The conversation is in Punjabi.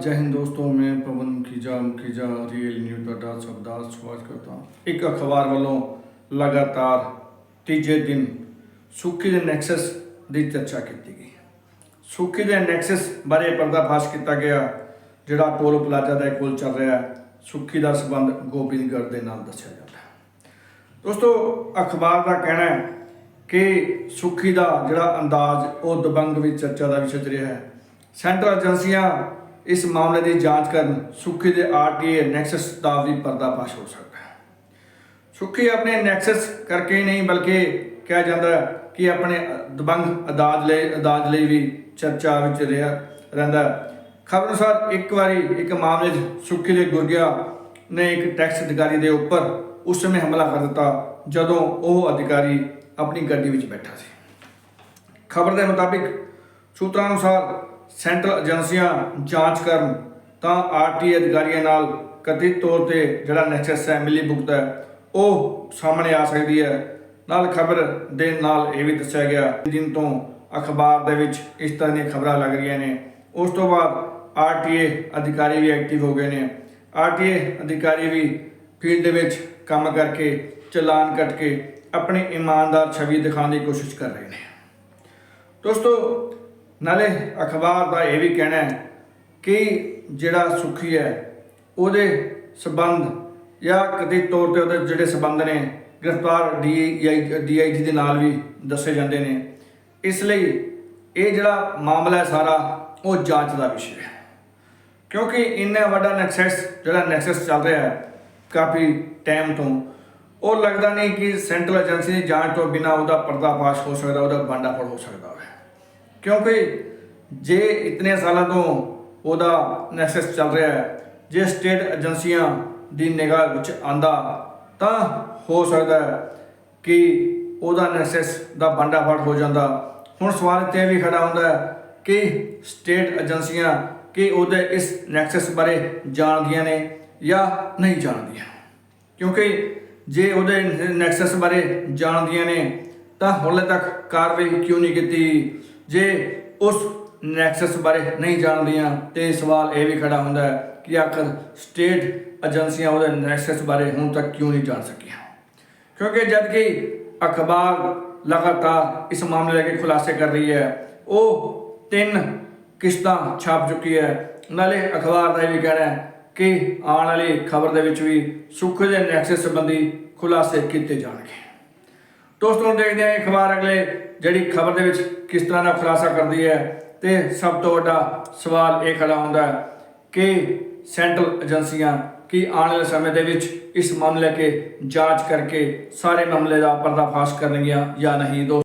ਜੈ ਹਿੰਦ ਦੋਸਤੋ, ਮੈਂ ਪਵਨ ਮੁਖੀਜਾ ਮੁਖੀਜਾ ਰੀਅਲ ਨਿਊਜ਼ ਤੁਹਾਡਾ ਸਭ ਦਾ ਸਵਾਗਤ ਕਰਦਾ ਹਾਂ। ਇੱਕ ਅਖਬਾਰ ਵੱਲੋਂ ਲਗਾਤਾਰ ਤੀਜੇ ਦਿਨ ਸੁੱਖੀ ਦੇ ਨੈਕਸਸ ਦੀ ਚਰਚਾ ਕੀਤੀ ਗਈ ਸੁੱਖੀ ਦੇ ਨੈਕਸਸ ਬਾਰੇ ਪਰਦਾਫਾਸ਼ ਕੀਤਾ ਗਿਆ, ਜਿਹੜਾ ਟੋਲ ਪਲਾਜ਼ਾ ਦਾ ਕੋਲ ਚੱਲ ਰਿਹਾ ਹੈ। ਸੁੱਖੀ ਦਾ ਸਬੰਧ ਗੋਬਿੰਦਗੜ੍ਹ ਦੇ ਨਾਲ ਦੱਸਿਆ ਜਾਂਦਾ ਹੈ। ਦੋਸਤੋ, ਅਖਬਾਰ ਦਾ ਕਹਿਣਾ ਹੈ ਕਿ ਸੁੱਖੀ ਦਾ ਜਿਹੜਾ ਅੰਦਾਜ਼, ਉਹ ਦਬੰਗ ਵਿੱਚ ਚਰਚਾ ਦਾ ਵਿਸ਼ਾ ਰਿਹਾ ਹੈ। ਸੈਂਟਰਲ ਏਜੰਸੀਆਂ ਇਸ ਮਾਮਲੇ ਦੀ ਜਾਂਚ ਕਰਨ ਸੁੱਖੀ ਦੇ ਆਰਟੀਏ ਨੈਕਸਸ ਦਾ ਵੀ ਪਰਦਾਫਾਸ਼ ਹੋ ਸਕਦਾ ਹੈ। ਸੁੱਖੀ ਆਪਣੇ ਨੈਕਸਸ ਕਰਕੇ ਨਹੀਂ, ਬਲਕਿ ਕਿਹਾ ਜਾਂਦਾ ਕਿ ਆਪਣੇ ਦਬੰਗ ਅਦਾਜ ਲਈ ਅਦਾਜ ਲਈ ਵੀ ਚਰਚਾ ਵਿੱਚ ਰਿਹਾ, ਰਹਿੰਦਾ ਖਬਰ ਅਨੁਸਾਰ ਇੱਕ ਵਾਰੀ ਇੱਕ ਮਾਮਲੇ 'ਚ ਸੁੱਖੀ ਦੇ ਗੁਰਗਿਆ ਨੇ ਇੱਕ ਟੈਕਸ ਅਧਿਕਾਰੀ ਦੇ ਉੱਪਰ ਉਸ ਸਮੇਂ ਹਮਲਾ ਕਰ ਦਿੱਤਾ, ਜਦੋਂ ਉਹ ਅਧਿਕਾਰੀ ਆਪਣੀ ਗੱਡੀ ਵਿੱਚ ਬੈਠਾ ਸੀ। ਖਬਰ ਦੇ ਮੁਤਾਬਿਕ ਸੂਤਰਾਂ ਅਨੁਸਾਰ ਸੈਂਟਰਲ ਏਜੰਸੀਆਂ ਜਾਂਚ ਕਰਨ ਤਾਂ ਆਰਟੀ ਅਧਿਕਾਰੀਆਂ ਨਾਲ ਕਥਿਤ ਤੌਰ ਤੇ ਜਿਹੜਾ ਨੈਕਸਸ ਹੈ ਮਿਲੀ ਭੁਗਤ ਹੈ, ਉਹ ਸਾਹਮਣੇ ਆ ਸਕਦੀ ਹੈ। ਨਾਲ ਖਬਰ ਦੇ ਨਾਲ ਇਹ ਵੀ ਦੱਸਿਆ ਗਿਆ ਦਿਨ ਤੋਂ ਅਖਬਾਰ ਦੇ ਵਿੱਚ ਇਸ ਤਰ੍ਹਾਂ ਦੀਆਂ ਖਬਰਾਂ ਲੱਗ ਰਹੀਆਂ ਨੇ। ਉਸ ਤੋਂ ਬਾਅਦ ਆਰਟੀਏ ਅਧਿਕਾਰੀ ਵੀ ਐਕਟਿਵ ਹੋ ਗਏ ਨੇ। ਆਰਟੀਏ ਅਧਿਕਾਰੀ ਵੀ ਫੀਲਡ ਦੇ ਵਿੱਚ ਕੰਮ ਕਰਕੇ, ਚਲਾਨ ਕੱਟ ਕੇ, ਆਪਣੀ ਇਮਾਨਦਾਰ ਛਵੀ ਦਿਖਾਉਣ ਦੀ ਕੋਸ਼ਿਸ਼ ਕਰ ਰਹੇ ਨੇ। ਦੋਸਤੋ ਨਾਲੇ ਅਖਬਾਰ ਦਾ ਇਹ ਵੀ ਕਹਿਣਾ ਹੈ ਕਿ ਜਿਹੜਾ ਸੁਖੀ ਹੈ, ਉਹਦੇ ਸਬੰਧ ਜਾਂ ਕਦੇ ਤੌਰ ਤੇ ਉਹਦੇ ਜਿਹੜੇ ਸਬੰਧ ਨੇ, ਗ੍ਰਿਫਤਾਰ ਡੀਆਈਜੀ ਦੇ ਨਾਲ ਵੀ ਦੱਸੇ ਜਾਂਦੇ ਨੇ, ਇਸ ਲਈ ਇਹ ਜਿਹੜਾ ਮਾਮਲਾ ਹੈ ਸਾਰਾ, ਉਹ ਜਾਂਚ ਦਾ ਵਿਸ਼ਾ ਹੈ। ਕਿਉਂਕਿ ਇੰਨਾ ਵੱਡਾ ਨੈਕਸਸ, ਜਿਹੜਾ ਨੈਕਸਸ ਚੱਲ ਰਿਹਾ ਹੈ, ਕਾਫੀ ਟਾਈਮ ਤੋਂ, ਉਹ ਲੱਗਦਾ ਨਹੀਂ ਕਿ ਸੈਂਟਰਲ ਏਜੰਸੀ ਦੀ ਜਾਂਚ ਤੋਂ ਬਿਨਾ ਉਹਦਾ ਪਰਦਾਫਾਸ਼ ਹੋ ਸਕਦਾ, ਉਹਦਾ ਬਾਂਡਾਫੜ ਹੋ ਸਕਦਾ ਹੈ ਕਿਉਂਕਿ ਜੇ ਇਤਨੇ ਸਾਲਾਂ ਤੋਂ ਉਹਦਾ ਨੈਕਸਸ ਚੱਲ ਰਿਹਾ ਹੈ, ਜੇ ਸਟੇਟ ਏਜੰਸੀਆਂ ਦੀ ਨਿਗਾਹ ਵਿੱਚ ਆਂਦਾ ਤਾਂ ਹੋ ਸਕਦਾ ਕਿ ਉਹਦਾ ਨੈਕਸਸ ਦਾ ਬਾਂਡਾਫੜ ਹੋ ਜਾਂਦਾ। ਹੁਣ ਸਵਾਲ ਇੱਥੇ ਵੀ ਖੜਾ ਹੁੰਦਾ ਹੈ ਕਿ ਸਟੇਟ ਏਜੰਸੀਆਂ ਕਿ ਉਹਦੇ ਇਸ ਨੈਕਸਸ ਬਾਰੇ ਜਾਣਦੀਆਂ ਨੇ ਜਾਂ ਨਹੀਂ ਜਾਣਦੀਆਂ? ਕਿਉਂਕਿ ਜੇ ਉਹਦੇ ਨੈਕਸਸ ਬਾਰੇ ਜਾਣਦੀਆਂ ਨੇ, ਤਾਂ ਹਾਲੇ ਤੱਕ ਕਾਰਵਾਈ ਕਿਉਂ ਨਹੀਂ ਕੀਤੀ? ਜੇ ਉਸ ਨੈਕਸਸ ਬਾਰੇ ਨਹੀਂ ਜਾਣਦੀਆਂ, ਤੇ ਸਵਾਲ ਇਹ ਵੀ ਖੜਾ ਹੁੰਦਾ ਹੈ ਕਿ ਆਖਰ ਸਟੇਟ ਏਜੰਸੀਆਂ ਉਹਦੇ ਨੈਕਸਸ ਬਾਰੇ ਹੁਣ ਤੱਕ ਕਿਉਂ ਨਹੀਂ ਜਾਣ ਸਕੀਆਂ? ਕਿਉਂਕਿ ਜਦ ਕਿ ਅਖਬਾਰ ਲਗਾਤਾਰ ਇਸ ਮਾਮਲੇ ਲੈ ਕੇ ਖੁਲਾਸੇ ਕਰ ਰਹੀ ਹੈ। ਉਹ ਤਿੰਨ ਕਿਸ਼ਤਾਂ ਛਾਪ ਚੁੱਕੀ ਹੈ। ਨਾਲੇ ਅਖਬਾਰ ਦਾ ਇਹ ਵੀ ਕਹਿਣਾ ਹੈ ਕਿ ਆਉਣ ਵਾਲੀ ਖਬਰ ਦੇ ਵਿੱਚ ਵੀ ਸੁੱਖ ਦੇ ਨੈਕਸਸ ਸੰਬੰਧੀ ਖੁਲਾਸੇ ਕੀਤੇ ਜਾਣਗੇ। ਦੋਸਤੋ ਦੇਖਦੇ ਹਾਂ ਇਹ ਅਖਬਾਰ ਅਗਲੇ ਜਿਹੜੀ ਖਬਰ ਦੇ ਵਿੱਚ ਕਿਸ ਤਰ੍ਹਾਂ ਦਾ ਖੁਲਾਸਾ ਕਰਦੀ ਹੈ ਤੇ ਸਭ ਤੋਂ ਵੱਡਾ ਸਵਾਲ ਇਹ ਖੜਾ ਹੁੰਦਾ ਹੈ ਕਿ ਸੈਂਟਰਲ ਏਜੰਸੀਆਂ ਕੀ ਆਉਣ ਵਾਲੇ ਸਮੇਂ ਦੇ ਵਿੱਚ ਇਸ ਮਾਮਲੇ ਕੇ ਜਾਂਚ ਕਰਕੇ ਸਾਰੇ ਮਾਮਲੇ ਦਾ ਪਰਦਾਫਾਸ਼ ਕਰਨਗੀਆਂ ਜਾਂ ਨਹੀਂ? ਦੋਸਤੋ